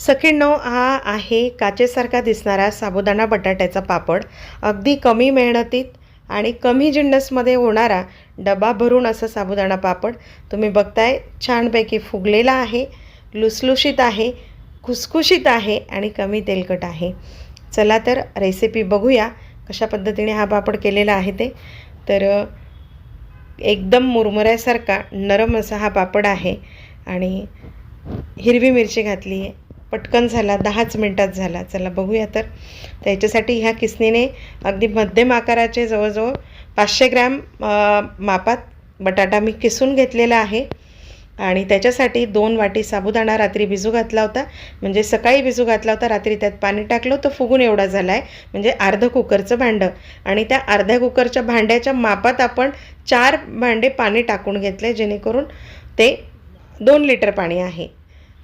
सखींनो हा आहे काचेसारखा दिसणारा साबुदाणा बटाट्याचा पापड. अगदी कमी मेहनतीत आणि कमी जिन्नसमध्ये होणारा डबा भरून असं साबुदाणा पापड तुम्ही बघताय छानपैकी फुगलेला आहे लुसलुशीत आहे खुसखुशीत आहे आणि कमी तेलकट आहे. चला तर रेसिपी बघूया कशा पद्धतीने हा पापड केलेला आहे ते. तर एकदम मुरमुऱ्यासारखा नरम असा हा पापड आहे आणि हिरवी मिरची घातली आहे पटकन झाला दहाच मिनटात झाला. चला बघूया तर. त्याच्यासाठी ह्या किसनीने अगदी मध्यम आकाराचे जवळजवळ पाचशे ग्रॅम मापात बटाटा मी किसून घेतलेला आहे. आणि त्याच्यासाठी दोन वाटी साबुदाणा रात्री भिजू घातला होता. म्हणजे सकाळी भिजू घातला होता रात्री त्यात पाणी टाकलं तर फुगून एवढा झाला आहे म्हणजे अर्धं कुकरचं भांडं. आणि त्या अर्ध्या कुकरच्या भांड्याच्या मापात आपण चार भांडे पाणी टाकून घेतले जेणेकरून ते दोन लिटर पाणी आहे.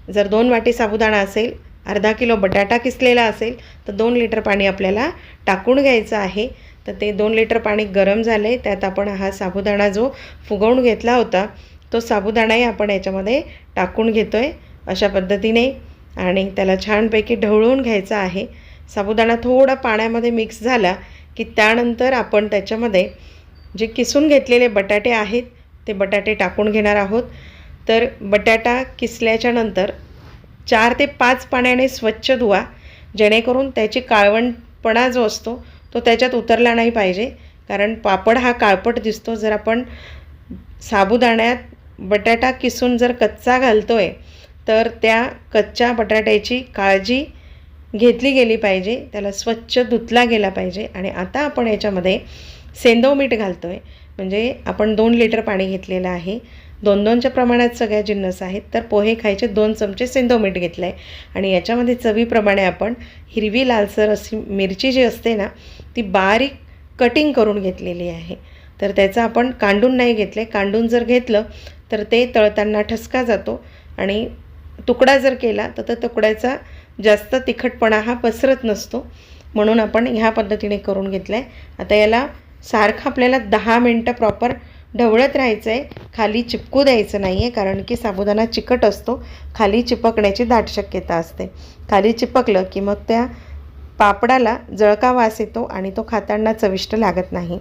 जर दोन वाटी साबुदाणा असेल अर्धा किलो बटाटा किसलेला असेल तर दोन लिटर पाणी आपल्याला टाकून घ्यायचं आहे. तर ते दोन लिटर पाणी गरम झालं आहे त्यात आपण हा साबुदाणा जो फुगवून घेतला होता तो साबुदाणाही आपण याच्यामध्ये टाकून घेतो आहे अशा पद्धतीने. आणि त्याला छानपैकी ढवळून घ्यायचा आहे. साबुदाणा थोडा पाण्यामध्ये मिक्स झाला की त्यानंतर आपण त्याच्यामध्ये जे किसून घेतलेले बटाटे आहेत ते बटाटे टाकून घेणार आहोत. तर बटाटा किसल्याच्या नंतर चार ते पाच पाण्याने स्वच्छ धुवा जेणेकरून त्याची काळवणपणा जो असतो तो त्याच्यात उतरला नाही पाहिजे. कारण पापड हा काळपट दिसतो. जर आपण साबुदाण्यात बटाटा किसून जर कच्चा घालतो आहे तर त्या कच्च्या बटाट्याची काळजी घेतली गेली पाहिजे. त्याला स्वच्छ धुतला गेला पाहिजे. आणि आता आपण याच्यामध्ये सेंदव मीठ घालतो आहे म्हणजे आपण दोन लिटर पाणी घेतलेलं आहे. दोन दोनच्या प्रमाणात सगळ्या जिन्नस आहेत. तर पोहे खायचे दोन चमचे सेंदो मीठ घेतलं आहे आणि याच्यामध्ये चवीप्रमाणे आपण हिरवी लालसर अशी मिरची जी असते ना ती बारीक कटिंग करून घेतलेली आहे. तर त्याचं आपण कांडून नाही घेतलं आहे कांडून जर घेतलं तर ते तळताना ठसका जातो. आणि तुकडा जर केला तर त्या तुकड्याचा जास्त तिखटपणा हा पसरत नसतो. म्हणून आपण ह्या पद्धतीने करून घेतलं आहे आता याला सारखं आपल्याला दहा मिनटं प्रॉपर ढवळत राहायचं आहे खाली चिपकू द्यायचं नाही आहे कारण की साबुदाणा चिकट असतो खाली चिपकण्याची दाट शक्यता असते. खाली चिपकलं की मग त्या पापडाला जळका वास येतो आणि तो खाताना चविष्ट लागत नाही.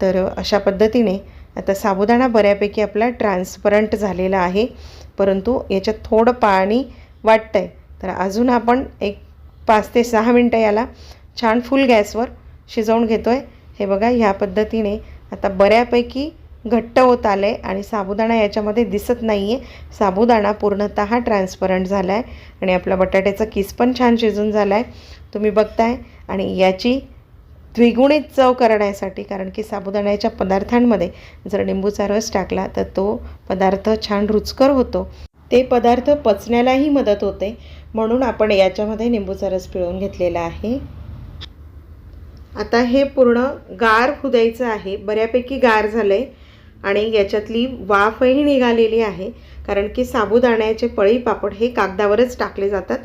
तर अशा पद्धतीने आता साबुदाणा बऱ्यापैकी आपला ट्रान्सपरंट झालेला आहे परंतु याच्यात थोडं पाणी वाटतं आहे तर अजून आपण एक पाच ते सहा मिनटं याला छान फुल गॅसवर शिजवून घेतो आहे हे बघा ह्या पद्धतीने आता बऱ्यापैकी घट्ट होत आलं आहे आणि साबुदाणा याच्यामध्ये दिसत नाही आहे साबुदाणा पूर्णतः ट्रान्सपरंट झाला आहे आणि आपला बटाट्याचा किस पण छान शिजून झाला आहे तुम्ही बघताय आणि याची द्विगुणित चव करण्यासाठी कारण की साबुदाण्याच्या पदार्थांमध्ये जर लिंबूचा रस टाकला तर तो पदार्थ छान रुचकर होतो. ते पदार्थ पचण्यालाही मदत होते. म्हणून आपण याच्यामध्ये लिंबूचा रस पिळून घेतलेला आहे. आता हे पूर्ण गार होऊ द्यायचं आहे. बऱ्यापैकी गार झालं आहे आणि याच्यातली वाफही निघालेली आहे. कारण की साबुदाण्याचे पळी पापड हे कागदावरच टाकले जातात.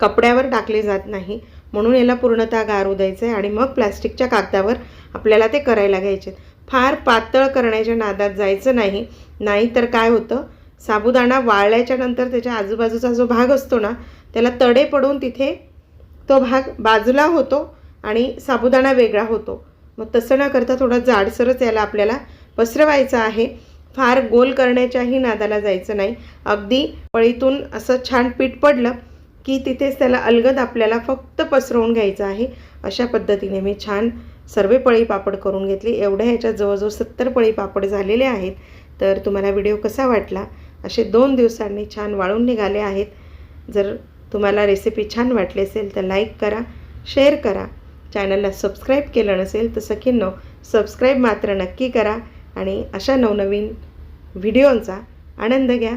कपड्यावर टाकले जात नाही. म्हणून याला पूर्णतः गार द्यायचं आहे आणि मग प्लॅस्टिकच्या कागदावर आपल्याला ते करायला घ्यायचे. फार पातळ करण्याच्या नादात जायचं नाही. नाही तर काय होतं? साबुदाणा वाळल्याच्या नंतर त्याच्या आजूबाजूचा जो भाग असतो ना त्याला तडे पडून तिथे तो भाग बाजूला होतो आणि साबुदाणा वेगळा होतो. मग तसं न करता थोडा जाडसरच याला आपल्याला पसरवायचं आहे. फार गोल करण्याच्याही नादाला जायचं नाही. अगदी पळीतून असं छान पीठ पडलं की तिथेच त्याला अलगद आपल्याला फक्त पसरवून घ्यायचं आहे. अशा पद्धतीने मी छान सर्व पळी पापड करून घेतली. एवढ्या ह्याच्या जवळजवळ सत्तर पळी पापड झालेले आहेत. तर तुम्हाला व्हिडिओ कसा वाटला? असे दोन दिवसांनी छान वाळून निघाले आहेत. जर तुम्हाला रेसिपी छान वाटली असेल तर लाईक करा शेअर करा. चॅनलला सबस्क्राईब केलं नसेल तर सखींनो सबस्क्राईब मात्र नक्की करा. आणि अशा नवनवीन व्हिडिओंचा आनंद घ्या.